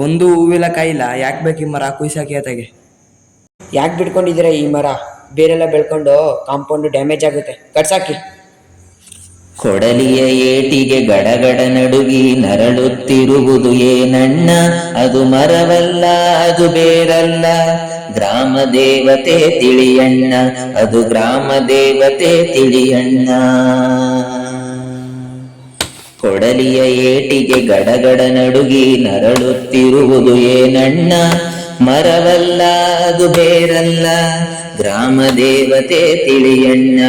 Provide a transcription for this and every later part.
ಒಂದು ಹೂವಿಲ್ಲ ಕಾಯಿಲ್ಲ ಯಾಕೆ ಬೇಕು ಈ ಮರ? ಕುಯ್ಸಾಕಿ ಆತಗೆ. ಯಾಕೆ ಬಿಟ್ಕೊಂಡಿದ್ದೀರ ಈ ಮರ? ಬೇರೆಲ್ಲ ಬೆಳ್ಕೊಂಡು ಕಾಂಪೌಂಡ್ ಡ್ಯಾಮೇಜ್ ಆಗುತ್ತೆ. ಕಟ್ಸಾಕಿ. ಕೊಡಲಿಯ ಏಟಿಗೆ ಗಡಗಡ ನಡುಗಿ ನರಳುತ್ತಿರುವುದು ಏನಣ್ಣ? ಅದು ಮರವಲ್ಲ ಅದು ಬೇರಲ್ಲ. ಗ್ರಾಮ ದೇವತೆ ತಿಳಿಯಣ್ಣ ಅದು ಗ್ರಾಮ ದೇವತೆ ತಿಳಿಯಣ್ಣ. ಕೊಡಲಿಯ ಏಟಿಗೆ ಗಡಗಡ ನಡುಗಿ ನರಳುತ್ತಿರುವುದು ಏನಣ್ಣ? ಮರವಲ್ಲ, ಅದು ಬೇರಲ್ಲ, ಗ್ರಾಮ ದೇವತೆ ತಿಳಿಯಣ್ಣ.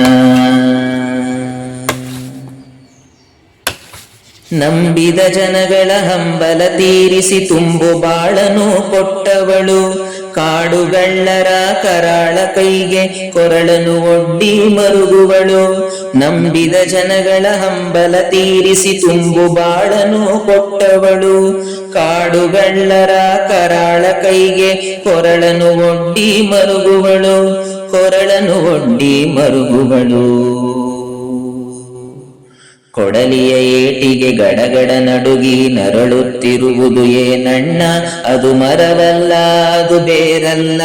ನಂಬಿದ ಜನಗಳ ಹಂಬಲ ತೀರಿಸಿ ತುಂಬು ಬಾಳನು ಕೊಟ್ಟವಳು. ಕಾಡುಗಳ್ಳರ ಕರಾಳ ಕೈಗೆ ಕೊರಳನು ಒಡ್ಡಿ ಮರುಗುವಳು. ನಂಬಿದ ಜನಗಳ ಹಂಬಲ ತೀರಿಸಿ ತುಂಬು ಬಾಳನು ಕೊಟ್ಟವಳು. ಕಾಡುಗಳ್ಳರ ಕರಾಳ ಕೈಗೆ ಕೊರಳನು ಒಡ್ಡಿ ಮರುಗುವಳು. ಕೊರಳನು ಒಡ್ಡಿ ಮರುಗುವಳು. ಕೊಡಲಿಯ ಏಟಿಗೆ ಗಡಗಡ ನಡುಗಿ ನರಳುತ್ತಿರುವುದು ಏನಣ್ಣ ಅದು ಮರವಲ್ಲ ಅದು ಬೇರಲ್ಲ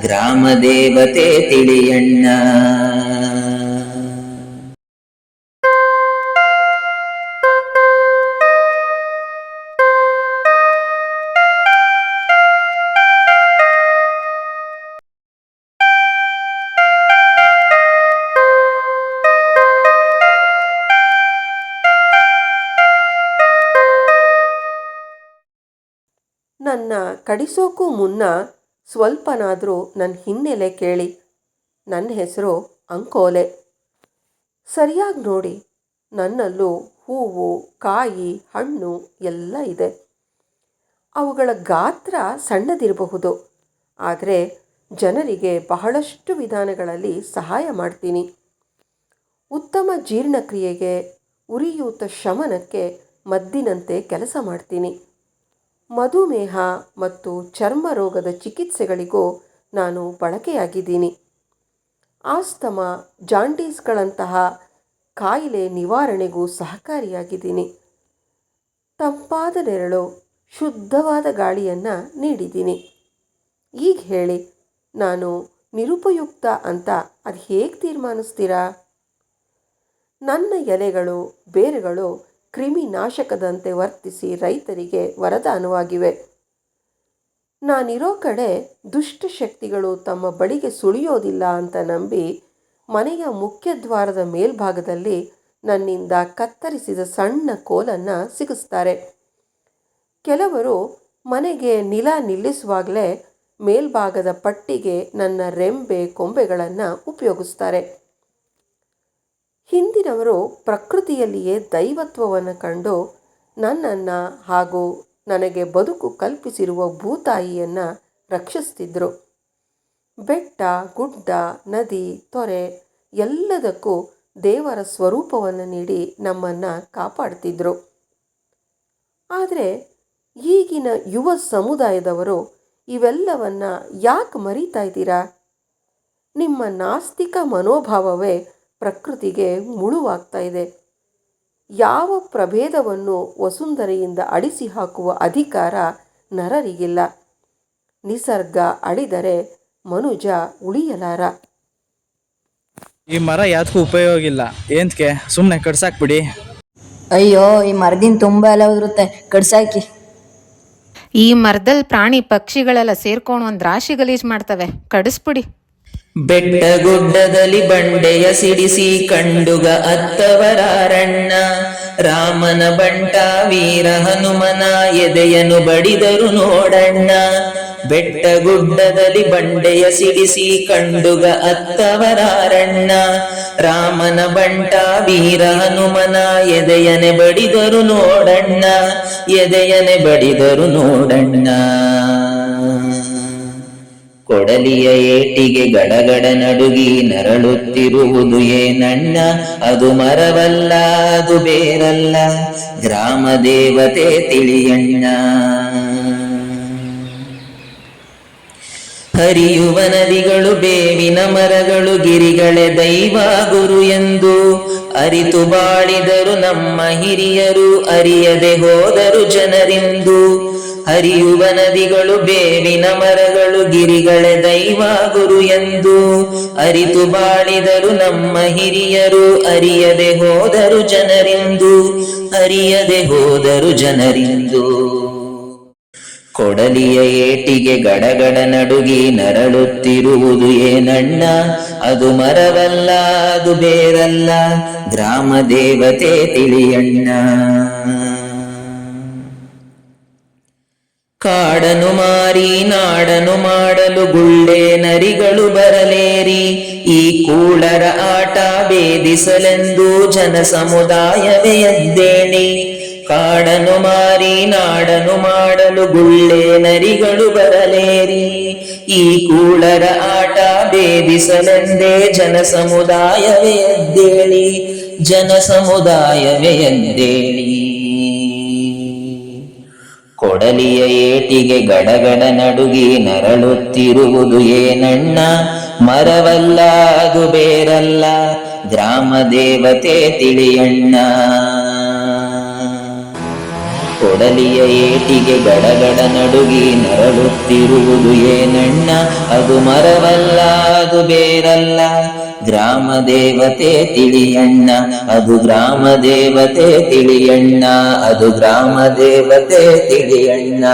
ಗ್ರಾಮ ದೇವತೆ ತಿಳಿಯಣ್ಣ. ನನ್ನ ಕಡಿಸೋಕ್ಕೂ ಮುನ್ನ ಸ್ವಲ್ಪನಾದರೂ ನನ್ನ ಹಿನ್ನೆಲೆ ಕೇಳಿ. ನನ್ನ ಹೆಸರು ಅಂಕೋಲೆ. ಸರಿಯಾಗಿ ನೋಡಿ, ನನ್ನಲ್ಲೂ ಹೂವು, ಕಾಯಿ, ಹಣ್ಣು ಎಲ್ಲ ಇದೆ. ಅವುಗಳ ಗಾತ್ರ ಸಣ್ಣದಿರಬಹುದು. ಆದರೆ ಜನರಿಗೆ ಬಹಳಷ್ಟು ವಿಧಾನಗಳಲ್ಲಿ ಸಹಾಯ ಮಾಡ್ತೀನಿ. ಉತ್ತಮ ಜೀರ್ಣಕ್ರಿಯೆಗೆ, ಉರಿಯೂತ ಶಮನಕ್ಕೆ ಮದ್ದಿನಂತೆ ಕೆಲಸ ಮಾಡ್ತೀನಿ. ಮಧುಮೇಹ ಮತ್ತು ಚರ್ಮ ರೋಗದ ಚಿಕಿತ್ಸೆಗಳಿಗೂ ನಾನು ಬಳಕೆಯಾಗಿದ್ದೀನಿ. ಆಸ್ತಮ, ಜಾಂಡೀಸ್ಗಳಂತಹ ಕಾಯಿಲೆ ನಿವಾರಣೆಗೂ ಸಹಕಾರಿಯಾಗಿದ್ದೀನಿ. ತಂಪಾದ ನೆರಳು, ಶುದ್ಧವಾದ ಗಾಳಿಯನ್ನು ನೀಡಿದ್ದೀನಿ. ಈಗ ಹೇಳಿ, ನಾನು ನಿರುಪಯುಕ್ತ ಅಂತ ಅದು ಹೇಗೆ ತೀರ್ಮಾನಿಸ್ತೀರಾ? ನನ್ನ ಎಲೆಗಳು, ಬೇರುಗಳು ಕ್ರಿಮಿನಾಶಕದಂತೆ ವರ್ತಿಸಿ ರೈತರಿಗೆ ವರದಾನವಾಗಿವೆ ನಾನಿರೋ ಕಡೆ ದುಷ್ಟಶಕ್ತಿಗಳು ತಮ್ಮ ಬಳಿಗೆ ಸುಳಿಯೋದಿಲ್ಲ ಅಂತ ನಂಬಿ ಮನೆಯ ಮುಖ್ಯ ದ್ವಾರದ ಮೇಲ್ಭಾಗದಲ್ಲಿ ನನ್ನಿಂದ ಕತ್ತರಿಸಿದ ಸಣ್ಣ ಕೋಲನ್ನು ಸಿಗಿಸ್ತಾರೆ. ಕೆಲವರು ಮನೆಗೆ ನಿಲ ನಿಲ್ಲಿಸುವಾಗಲೇ ಮೇಲ್ಭಾಗದ ಪಟ್ಟಿಗೆ ನನ್ನ ರೆಂಬೆ ಕೊಂಬೆಗಳನ್ನು ಉಪಯೋಗಿಸ್ತಾರೆ. ಹಿಂದಿನವರು ಪ್ರಕೃತಿಯಲ್ಲಿಯೇ ದೈವತ್ವವನ್ನು ಕಂಡು ನನ್ನನ್ನು ಹಾಗೂ ನನಗೆ ಬದುಕು ಕಲ್ಪಿಸಿರುವ ಭೂತಾಯಿಯನ್ನು ರಕ್ಷಿಸ್ತಿದ್ರು. ಬೆಟ್ಟ, ಗುಡ್ಡ, ನದಿ, ತೊರೆ ಎಲ್ಲದಕ್ಕೂ ದೇವರ ಸ್ವರೂಪವನ್ನು ನೀಡಿ ನಮ್ಮನ್ನು ಕಾಪಾಡ್ತಿದ್ರು. ಆದರೆ ಈಗಿನ ಯುವ ಸಮುದಾಯದವರು ಇವೆಲ್ಲವನ್ನು ಯಾಕೆ ಮರೀತಾ ಇದ್ದೀರಾ? ನಿಮ್ಮ ನಾಸ್ತಿಕ ಮನೋಭಾವವೇ ಪ್ರಕೃತಿಗೆ ಮುಳುವಾಗ್ತಾ ಇದೆ. ಯಾವ ಪ್ರಭೇದವನ್ನು ವಸುಂಧರೆಯಿಂದ ಅಳಿಸಿ ಹಾಕುವ ಅಧಿಕಾರ ನರರಿಗಿಲ್ಲ. ನಿಸರ್ಗ ಅಳಿದರೆ ಮನುಜ ಉಳಿಯಲಾರ. ಈ ಮರ ಯಾವ್ದಕ್ಕೂ ಉಪಯೋಗ ಇಲ್ಲ. ಏನ್ಕೆ ಸುಮ್ಮನೆ ಕಡ್ಸಾಕ್ಬಿಡಿ. ಅಯ್ಯೋ ಈ ಮರದಿಂದ ತುಂಬ ಎಲ್ಲ ಉದುರುತ್ತೆ. ಕಡ್ಸಾಕಿ. ಈ ಮರದಲ್ಲಿ ಪ್ರಾಣಿ ಪಕ್ಷಿಗಳೆಲ್ಲ ಸೇರ್ಕೊಂಡು ಒಂದು ರಾಶಿ ಗಲೀಜ್ ಮಾಡ್ತವೆ. ಕಡಿಸ್ಬಿಡಿ. ಬೆಟ್ಟ ಗುಡ್ಡದಲ್ಲಿ ಬಂಡೆಯ ಸಿಡಿಸಿ ಕಂಡುಗ ಅತ್ತವರಾರಣ್ಣ. ರಾಮನ ಬಂಟ ವೀರ ಹನುಮನ ಎದೆಯನು ಬಡಿದರು ನೋಡಣ್ಣ. ಬೆಟ್ಟ ಗುಡ್ಡದಲ್ಲಿ ಬಂಡೆಯ ಸಿಡಿಸಿ ಕಂಡುಗ ಅತ್ತವರಾರಣ್ಣ. ರಾಮನ ಬಂಟ ವೀರ ಹನುಮನ ಎದೆಯನೆ ಬಡಿದರು ನೋಡಣ್ಣ. ಎದೆಯನೆ ಬಡಿದರು ನೋಡಣ್ಣ. ಕೊಡಲಿಯ ಏಟಿಗೆ ಗಡಗಡ ನಡುಗಿ ನರಳುತ್ತಿರುವುದು ಏನಣ್ಣ ಅದು ಮರವಲ್ಲ, ಅದು ಬೇರಲ್ಲ, ಗ್ರಾಮ ದೇವತೆ ತಿಳಿಯಣ್ಣ. ಹರಿಯುವ ನದಿಗಳು, ಬೇವಿನ ಮರಗಳು, ಗಿರಿಗಳೆ ದೈವ ಗುರು ಎಂದು ಅರಿತು ಬಾಳಿದರು ನಮ್ಮ ಹಿರಿಯರು, ಅರಿಯದೆ ಹೋದರು ಜನರಿಂದು. ಹರಿಯುವ ನದಿಗಳು ಬೇವಿನ ಮರಗಳು ಗಿರಿಗಳ ದೈವ ಗುರು ಎಂದು ಅರಿತು ಬಾಳಿದರು ನಮ್ಮ ಹಿರಿಯರು. ಅರಿಯದೆ ಹೋದರು ಜನರಿಂದು ಅರಿಯದೆ ಹೋದರು ಜನರಿಂದು. ಕೊಡಲಿಯ ಏಟಿಗೆ ಗಡಗಡ ನಡುಗಿ ನರಳುತ್ತಿರುವುದು ಏನಣ್ಣ? ಅದು ಮರವಲ್ಲ ಅದು ಬೇರಲ್ಲ ಗ್ರಾಮ ದೇವತೆ ತಿಳಿಯಣ್ಣ. ಕಾಡನು ಮಾರಿ, ನಾಡನು ಮಾಡಲು ಗುಳ್ಳೆ ನರಿಗಳು ಬರಲೇರಿ. ಈ ಕೂಳರ ಆಟ ಭೇದಿಸಲೆಂದು ಜನ ಸಮುದಾಯವೇ ಎದ್ದೇಳಿ ಕಾಡನು ಮಾರಿ, ನಾಡನು ಮಾಡಲು ಗುಳ್ಳೆ ನರಿಗಳು ಬರಲೇರಿ. ಈ ಕೂಳರ ಆಟ ಭೇದಿಸಲೆಂದೇ ಜನ ಸಮುದಾಯವೇ ಎದ್ದೇಳಿ. ಜನ ಸಮುದಾಯವೇ ಕೊಡಲಿಯ ಏಟಿಗೆ ಗಡಗಡ ನಡುಗಿ ನರಳುತ್ತಿರುವುದು ಏನಣ್ಣ? ಮರವಲ್ಲ ಅದು ಬೇರಲ್ಲ. ಗ್ರಾಮ ದೇವತೆ ತಿಳಿಯಣ್ಣ. ಕೊಡಲಿಯ ಏಟಿಗೆ ಗಡಗಡ ನಡುಗಿ ನರಳುತ್ತಿರುವುದು ಏನಣ್ಣ? ಅದು ಮರವಲ್ಲ, ಅದು ಬೇರಲ್ಲ. ಗ್ರಾಮ ದೇವತೆ ತಿಳಿಯಣ್ಣ, ಅದು ಗ್ರಾಮ ದೇವತೆ ತಿಳಿಯಣ್ಣ, ಅದು ಗ್ರಾಮ ದೇವತೆ ತಿಳಿಯಣ್ಣ.